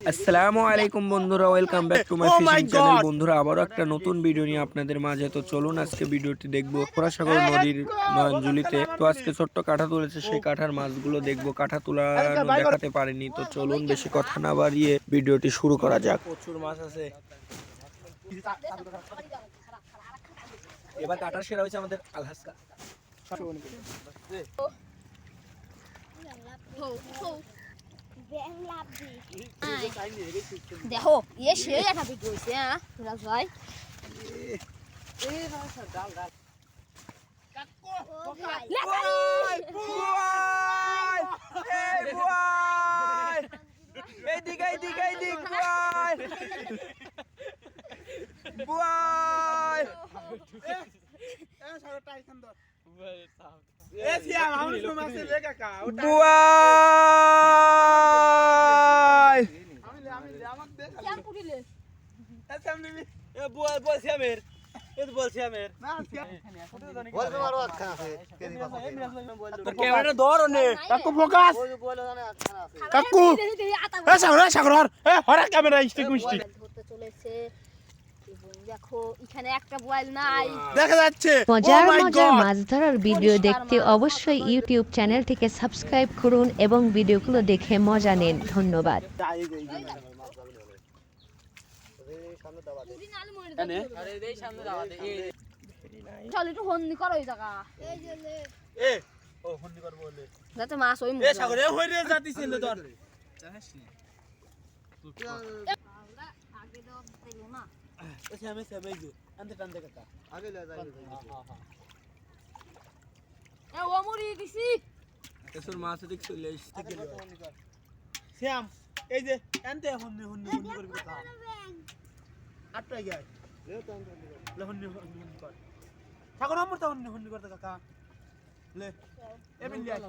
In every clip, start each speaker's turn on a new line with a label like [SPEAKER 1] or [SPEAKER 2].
[SPEAKER 1] আসসালামু আলাইকুম বন্ধুরা welcome back to my
[SPEAKER 2] Oh
[SPEAKER 1] fishing channel বন্ধুরা আবারও একটা নতুন ভিডিও নিয়ে আপনাদের মাঝে। তো চলুন আজকে ভিডিওটি দেখব খোরাসাগর নদীর নয়নজুলিতে তো আজকে ছোট্ট কাঠা তুলেছে সেই কাঠার মাছগুলো দেখব। কাঠা তোলা দেখাতে পারিনি। তো চলুন বেশি কথা না বাড়িয়ে ভিডিওটি শুরু করা যাক।
[SPEAKER 2] প্রচুর মাছ আছে।
[SPEAKER 1] এবার কাটার সেরা হয়েছে আমাদের আলহাসকা।
[SPEAKER 3] দেখো ইয়ে সে একটা ভিডিও হয়েছে হ্যাঁ রাজ ভাই
[SPEAKER 1] এইদিকে এইদিকে এইদিক বুয়াই বুয়াই বুয়াই
[SPEAKER 3] কেমন পুরিলে
[SPEAKER 2] ক্যামেরা ধর নে কাকু ফোকাস কাকু! এ সাগর সাগর এ হরা ক্যামেরা স্টিক মিস্টিক
[SPEAKER 3] চলেছে দেখো এখানে একটা মোবাইল নাই।
[SPEAKER 2] দেখা যাচ্ছে।
[SPEAKER 4] মজার
[SPEAKER 2] Oh
[SPEAKER 4] মজার মাছ ধরার ভিডিও দেখতে অবশ্যই ইউটিউব চ্যানেলটিকে সাবস্ক্রাইব করুন এবং ভিডিওগুলো দেখে মজা নিন। ধন্যবাদ।
[SPEAKER 3] চল একটু হন্দি করো এই জায়গা।
[SPEAKER 2] এ ও ফোননি করব বলে।
[SPEAKER 3] যাতে মাছ ওই আগে দাও না
[SPEAKER 2] এ সামে সামে যে আনতে টানতে কাকা। আগে লে যাই
[SPEAKER 3] এ ও মুড়ি দিছি।
[SPEAKER 1] এসর মাছ দিক চলে এসছে
[SPEAKER 2] শ্যাম এই যে আনতে হন্নি হন্নি হন্নি করবি কাকা আটটাই গায় লে হন্নি হন্নি হন্নি কর। সাগর আমার তো হন্নি হন্নি করতে কাকা। লে এ বিল্লি আই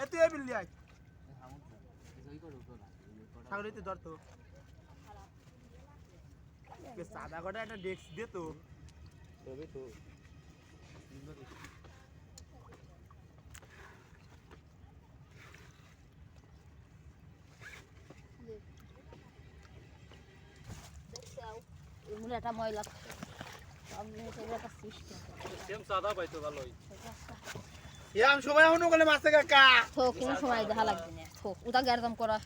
[SPEAKER 2] এ তুই এ বিল্লি আই সাগর তো ধর তো। কে সাদা কটা একটা ডেস্ক দে তো। তবে তো।
[SPEAKER 3] একটা ময়লা সিস্টেম
[SPEAKER 2] ইয়াম সবাই হনু গলে মাছে কাকা
[SPEAKER 3] থোক কোন সময় দেখা লাগবে না। থোক ওটা গেরদম করা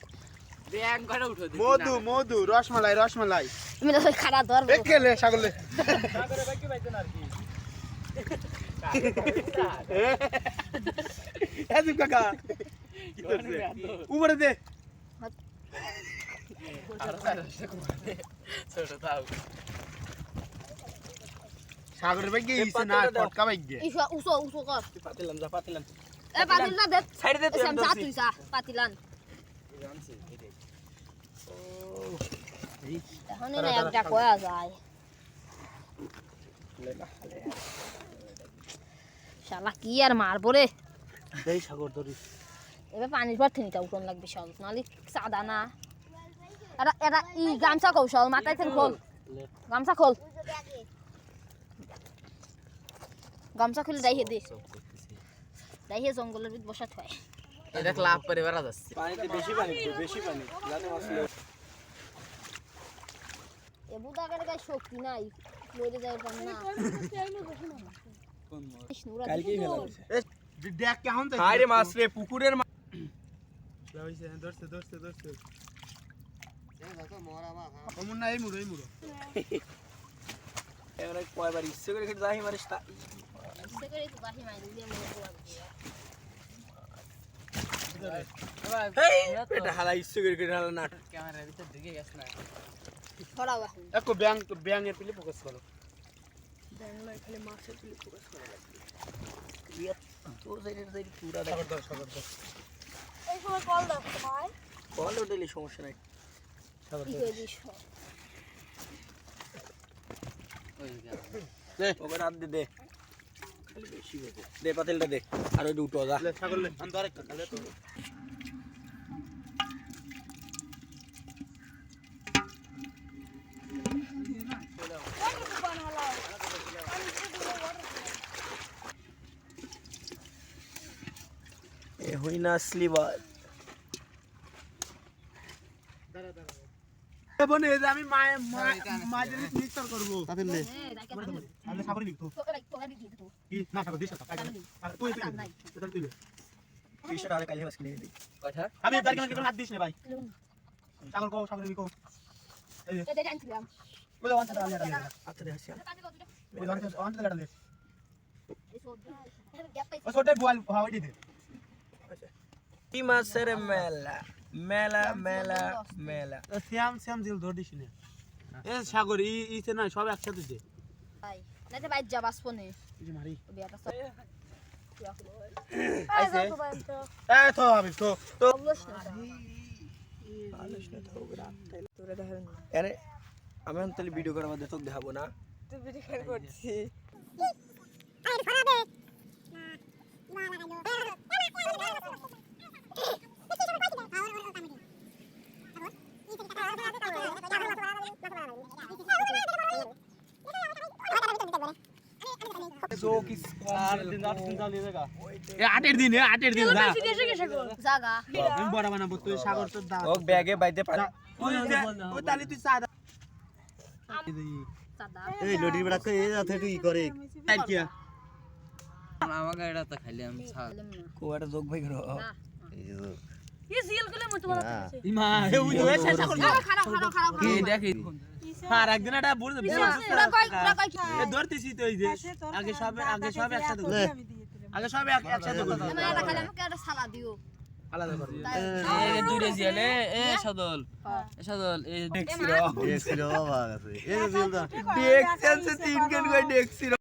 [SPEAKER 2] মধু মধু রসমালাই রসমালাই।
[SPEAKER 3] তুমি তো খারাপ ধরবো
[SPEAKER 2] একেলে সাগলে এদিক কাকা। উপরে দে। সাগরের বাইকে ইসে না পটকা বাইকে।
[SPEAKER 3] ইসা উসো উসো কর।
[SPEAKER 1] পাতিলাম যা পাতিলাম।
[SPEAKER 3] এ পাতিল না দে।
[SPEAKER 1] সাইডে দে তুই
[SPEAKER 3] এসে আমি শালা কি আর মারবো রে?
[SPEAKER 2] দেই সাগর ধরি।
[SPEAKER 3] এবার পানির পর থিনিটা উঠন লাগবে সল নাহলে সাদা না। এটা এটা ই গামছা কৌশল মাথায় থেকে খোল। গামছা খোল। গামছা খুলে দাইহে দে। দাইহে জঙ্গলের ভিতর বসা থয়।
[SPEAKER 5] এটা ক্লাব করে বেড়া যাচ্ছে
[SPEAKER 1] পানিতে বেশি পানি বেশি পানি মাছ
[SPEAKER 3] এ বুদাগের গায়ে শক্তি নাই লইতে যাই পার না।
[SPEAKER 1] কালকেই ফেলা হয়েছে
[SPEAKER 2] দেখ কেমন তাই
[SPEAKER 1] হায় মাছ রে পুকুরের মাছ
[SPEAKER 2] হইছে ধরছে ধরছে ধরছে। অমন না এই মুড়ো এই মুড়ো।
[SPEAKER 1] এবারে কয়বার ইচ্ছে করে খেতে যাই
[SPEAKER 3] ইচ্ছে বাহি দিয়ে।
[SPEAKER 1] এটা হালা ইচ্ছে করে খেতে হালা না।
[SPEAKER 5] ক্যামেরার ভিতর ঢুকে গেছে না
[SPEAKER 3] ছড়াও এখন
[SPEAKER 2] একো ব্যাং ব্যাং এর পিলে ফোকাস করো।
[SPEAKER 1] তোর সাইডে সাইডে পুরা
[SPEAKER 2] সাগর ধর সাগর ধর
[SPEAKER 3] এই সময় কল দাও ভাই
[SPEAKER 1] কল উঠেলি সমস্যা নাই।
[SPEAKER 2] সাগর
[SPEAKER 5] ওই গেল।
[SPEAKER 1] ওকে রাত দে দে। দে পাতিলটা দে। আর ওই দুটো যা।
[SPEAKER 2] লে আন ধর একটা লে তো
[SPEAKER 1] এ হই না। আসলি বা
[SPEAKER 2] দাঁড়া দাঁড়া এ বোন এই যে আমি মায়ের মায়ের মিক্সার করব
[SPEAKER 3] হ্যাঁ।
[SPEAKER 2] কি? না তুই তুই তুই।
[SPEAKER 1] টি-শার্ট আরে কালি
[SPEAKER 2] আমি তার কেন হাত না ভাই। সাগর কো সাগর বিকো এই যে।
[SPEAKER 3] এটা
[SPEAKER 1] আচ্ছা।
[SPEAKER 2] ও ছোটে বল দি।
[SPEAKER 1] কি মাছের মেলা? মেলা মেলা মেলা
[SPEAKER 2] শ্যাম শ্যাম জিল ধর দিস না এ সাগর ই ইতে না সব একসাথে দে
[SPEAKER 3] ভাই, নাইতে বাইর যা বাঁচবো নে।
[SPEAKER 2] এই যে মারি
[SPEAKER 3] বিয়াটা সব-
[SPEAKER 2] আইছে তো আমি তো তো
[SPEAKER 1] আরে আমি এখন তাহলে ভিডিও করার মধ্যে তোকে দেখাবো না
[SPEAKER 2] এ আটের দিন এ আটের দিন যা
[SPEAKER 3] জাগা।
[SPEAKER 2] আমি বড় বানাবো তুই সাগর তোর দা
[SPEAKER 1] ও ব্যাগে বাইতে পারে
[SPEAKER 2] ওই যে ওই তালি তুই সাদা
[SPEAKER 3] সাদা।
[SPEAKER 6] এই লডির বেড়া কে যাতে তুই করে
[SPEAKER 2] তাই কি
[SPEAKER 5] আমাকে এটা তো খাইলাম ছাল
[SPEAKER 3] বললাম
[SPEAKER 1] কোয়াটা যোগ ভাই করো।
[SPEAKER 6] এই যে।
[SPEAKER 3] ইয়ে
[SPEAKER 6] হ্যাঁ।
[SPEAKER 2] এ
[SPEAKER 5] কি দেখি
[SPEAKER 2] আর একদিন এটা
[SPEAKER 3] বুঝতে
[SPEAKER 2] এ ধরতেছি তো এই যে আগে সব আগে সব একসাথে আগে সব এক- একসাথে করো।
[SPEAKER 3] আমি এটা আমাকে একটা সালা দিও।
[SPEAKER 1] তিন